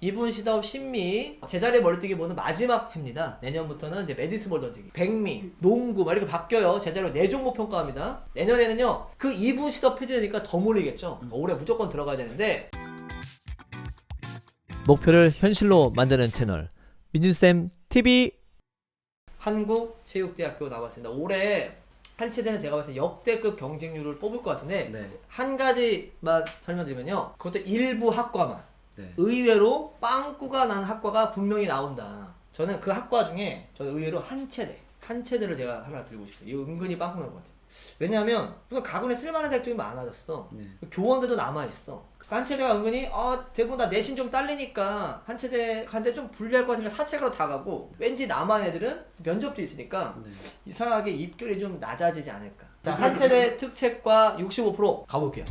이분 시덥 신미 제자리 멀리뛰기 모는 마지막 해입니다. 내년부터는 이제 메디스볼 던지기, 백미, 농구 막 이렇게 바뀌어요. 제자리로 네 종목 평가합니다. 내년에는요 그 이분 시덥 폐지되니까 더 몰리겠죠. 올해 무조건 들어가야 되는데 목표를 현실로 만드는 채널 민준쌤 TV 한국체육대학교 나왔습니다. 올해 한 체대는 제가 봤을 때 역대급 경쟁률을 뽑을 것 같은데 네. 한 가지만 설명드리면요. 그것도 일부 학과만 네. 의외로 빵꾸가 난 학과가 분명히 나온다. 저는 그 학과 중에 저는 의외로 한체대, 한체대를 제가 하나 들고 싶어요. 이거 은근히 빵꾸 날 것 같아요. 왜냐하면 우선 가군에 쓸만한 대학들이 많아졌어. 네. 교원들도 남아 있어. 한체대가 은근히 아 대부분 다 내신 좀 딸리니까 한체대 간데 좀 불리할 것 같으니까 사채가로 다 가고 왠지 남한 애들은 면접도 있으니까 네. 이상하게 입결이 좀 낮아지지 않을까. 자, 한체대 특책과 65% 가볼게요.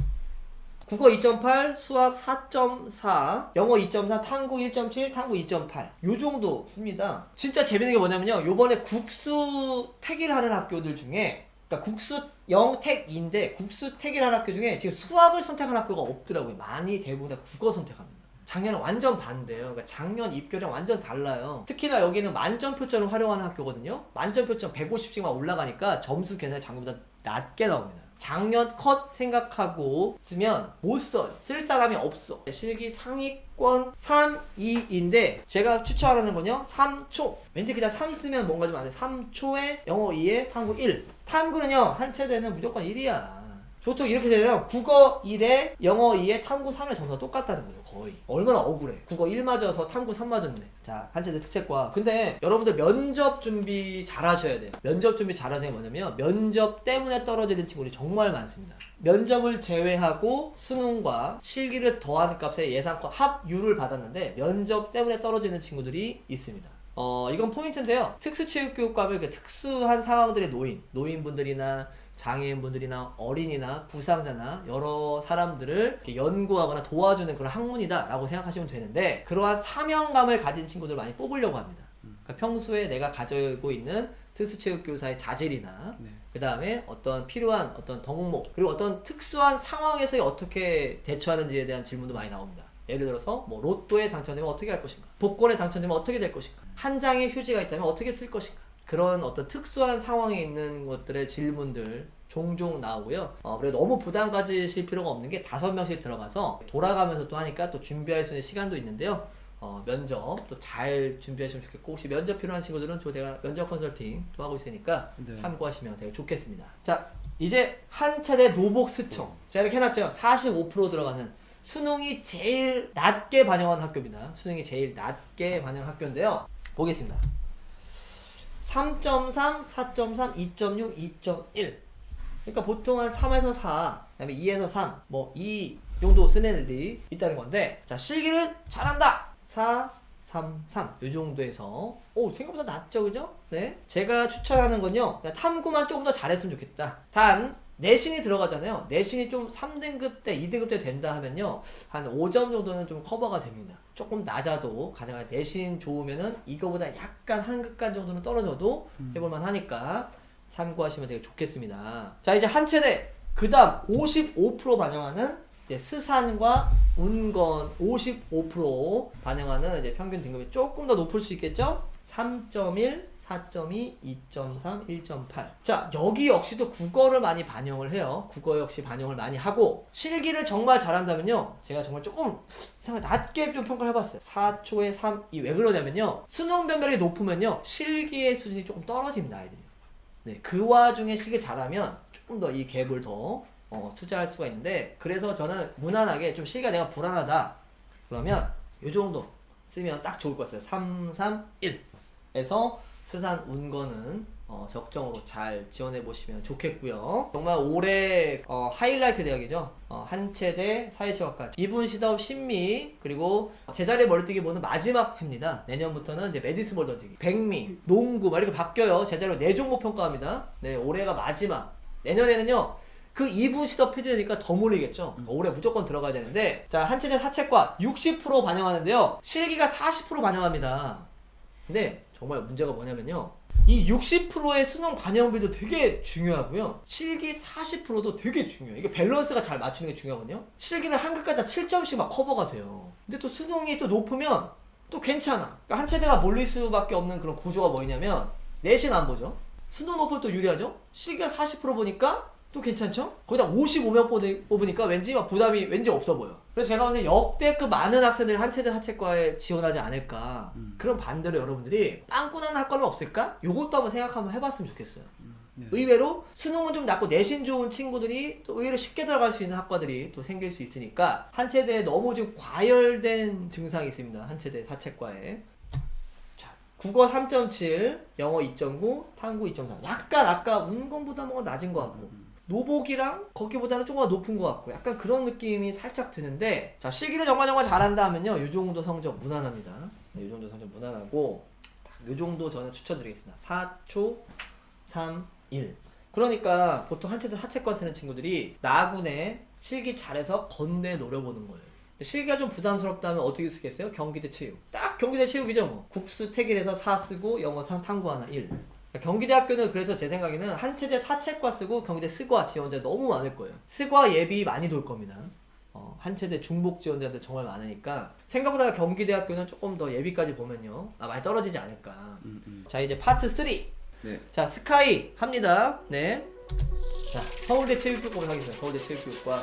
국어 2.8, 수학 4.4, 영어 2.4, 탐구 1.7, 탐구 2.8. 요 정도 씁니다. 진짜 재밌는 게 뭐냐면요. 요번에 국수 택일 하는 학교들 중에 그러니까 국수 영택인데 국수 택일 하는 학교 중에 지금 수학을 선택한 학교가 없더라고요. 많이 대부분 다 국어 선택합니다. 작년은 완전 반대예요. 그러니까 작년 입결이랑 완전 달라요. 특히나 여기는 만점 표점을 활용하는 학교거든요. 만점 표점 150씩 만 올라가니까 점수 계산이 작년보다 낮게 나옵니다. 작년 컷 생각하고 쓰면 못 써요. 쓸 사람이 없어. 실기 상위권 3, 2인데 제가 추천하는 건요. 3초. 왠지 그냥 3 쓰면 뭔가 좀 안 돼. 3초에 영어 2에 탐구 1. 탐구는요. 한 체대는 무조건 1이야. 보통 이렇게 되면 국어 1에 영어 2에 탐구 3의 점수가 똑같다는 거예요 거의. 얼마나 억울해. 국어 1 맞아서 탐구 3 맞았네. 자 한체대 특책과. 근데 여러분들 면접 준비 잘 하셔야 돼요. 면접 준비 잘 하시는 게 뭐냐면 면접 때문에 떨어지는 친구들이 정말 많습니다. 면접을 제외하고 수능과 실기를 더한 값의 예상과 합유를 받았는데 면접 때문에 떨어지는 친구들이 있습니다 어, 이건 포인트인데요. 특수체육교육과면 그 특수한 상황들의 노인, 노인분들이나 장애인분들이나 어린이나 부상자나 여러 사람들을 연구하거나 도와주는 그런 학문이다라고 생각하시면 되는데 그러한 사명감을 가진 친구들 많이 뽑으려고 합니다. 그러니까 평소에 내가 가지고 있는 특수체육교사의 자질이나 네. 그 다음에 어떤 필요한 어떤 덕목 그리고 어떤 특수한 상황에서 어떻게 대처하는지에 대한 질문도 많이 나옵니다. 예를 들어서 뭐 로또에 당첨되면 어떻게 할 것인가 복권에 당첨되면 어떻게 될 것인가 한 장의 휴지가 있다면 어떻게 쓸 것인가 그런 어떤 특수한 상황에 있는 것들의 질문들 종종 나오고요. 어, 그리고 너무 부담 가지실 필요가 없는 게 다섯 명씩 들어가서 돌아가면서 또 하니까 또 준비할 수 있는 시간도 있는데요. 어, 면접 또 잘 준비하시면 좋겠고 혹시 면접 필요한 친구들은 저 제가 면접 컨설팅 또 하고 있으니까 네. 참고하시면 되게 좋겠습니다. 자 이제 한 차례 노복 스청 제가 이렇게 해놨죠. 45% 들어가는 수능이 제일 낮게 반영한 학교입니다. 수능이 제일 낮게 반영한 학교인데요. 보겠습니다. 3.3, 4.3, 2.6, 2.1. 그러니까 보통 한 3에서 4, 그다음에 2에서 3, 뭐 2 정도 쓰는 애들이 있다는 건데, 자 실기를 잘한다. 4, 3, 3. 이 정도에서 오 생각보다 낮죠, 그죠? 네. 제가 추천하는 건요, 탐구만 조금 더 잘했으면 좋겠다. 단 내신이 들어가잖아요. 내신이 좀 3등급 때, 2등급 때 된다 하면요. 한 5점 정도는 좀 커버가 됩니다. 조금 낮아도 가능한 내신 좋으면은 이거보다 약간 한 급간 정도는 떨어져도 해볼만 하니까 참고하시면 되게 좋겠습니다. 자, 이제 한 체대. 그 다음 55% 반영하는 이제 스산과 운건 55% 반영하는 이제 평균 등급이 조금 더 높을 수 있겠죠? 3.1, 4.2, 2.3, 1.8. 자, 여기 역시도 국어를 많이 반영을 해요. 국어 역시 반영을 많이 하고, 실기를 정말 잘한다면요. 제가 정말 조금 이상하게 낮게 좀 평가를 해봤어요. 4초에 3, 이 왜 그러냐면요. 수능 변별이 높으면요. 실기의 수준이 조금 떨어집니다, 아이들이. 네, 그 와중에 실기 잘하면 조금 더 이 갭을 더 어, 투자할 수가 있는데, 그래서 저는 무난하게 좀 실기가 내가 불안하다. 그러면 요 정도 쓰면 딱 좋을 것 같아요. 3, 3, 1에서 스산 운거는 어, 적정으로 잘 지원해 보시면 좋겠고요. 정말 올해 어, 하이라이트 대학이죠. 어, 한체대 사회시학과 이분 시덥 신미 그리고 제자리 멀리뛰기 모는 마지막 해입니다. 내년부터는 이제 메디스 볼 던지기, 백미, 농구 막 이렇게 바뀌어요. 제자리로 네 종목 평가합니다. 네 올해가 마지막. 내년에는요. 그 2분 시덥 폐지되니까 더 몰리겠죠. 올해 무조건 들어가야 되는데 자 한체대 사채과 60% 반영하는데요. 실기가 40% 반영합니다. 근데 정말 문제가 뭐냐면요. 이 60%의 수능 반영비도 되게 중요하고요. 실기 40%도 되게 중요해요. 이게 밸런스가 잘 맞추는 게 중요하거든요. 실기는 한글까지 다 7점씩 막 커버가 돼요. 근데 또 수능이 또 높으면 또 괜찮아. 그러니까 한 체대가 몰릴 수밖에 없는 그런 구조가 뭐냐면 내신 안 보죠. 수능 높으면 또 유리하죠. 실기가 40% 보니까 또 괜찮죠? 거기다 55명 뽑으- 뽑으니까 왠지 막 부담이 왠지 없어 보여. 그래서 제가 봤을 때 역대급 많은 학생들이 한체대 하체과에 지원하지 않을까. 그런 반대로 여러분들이 빵꾸나는 학과는 없을까? 요것도 한번 생각 한번 해봤으면 좋겠어요. 네. 의외로 수능은 좀 낮고 내신 좋은 친구들이 또 의외로 쉽게 들어갈 수 있는 학과들이 또 생길 수 있으니까 한체대에 너무 지금 과열된 증상이 있습니다. 한체대 사채과에. 자, 국어 3.7, 영어 2.9, 탐구 2.4. 약간 아까 운동보다 뭔가 낮은 것 같고. 노복이랑 거기보다는 조금 더 높은 것 같고 약간 그런 느낌이 살짝 드는데 자 실기를 정말 정말 잘한다 하면요. 요 정도 성적 무난합니다. 네, 요 정도 성적 무난하고 딱요 정도 저는 추천드리겠습니다. 4초 3 1 그러니까 보통 한체들 하체과 쓰는 친구들이 나군에 실기 잘해서 건대 노려보는 거예요. 실기가 좀 부담스럽다면 어떻게 쓰겠어요? 경기대 체육. 딱 경기대 체육이죠 뭐. 국수 태길에서 4 쓰고 영어 3 탐구 하나 1 경기대학교는 그래서 제 생각에는 한체대 사채과 쓰고 경기대 스과 지원자 너무 많을 거예요. 스과 예비 많이 돌 겁니다. 어, 한체대 중복 지원자들 정말 많으니까 생각보다 경기대학교는 조금 더 예비까지 보면요. 아, 많이 떨어지지 않을까. 음, 음. 자 이제 파트 3. 네. 자 스카이 합니다. 네. 자 서울대 체육교육과 하겠습니다. 서울대 체육교육과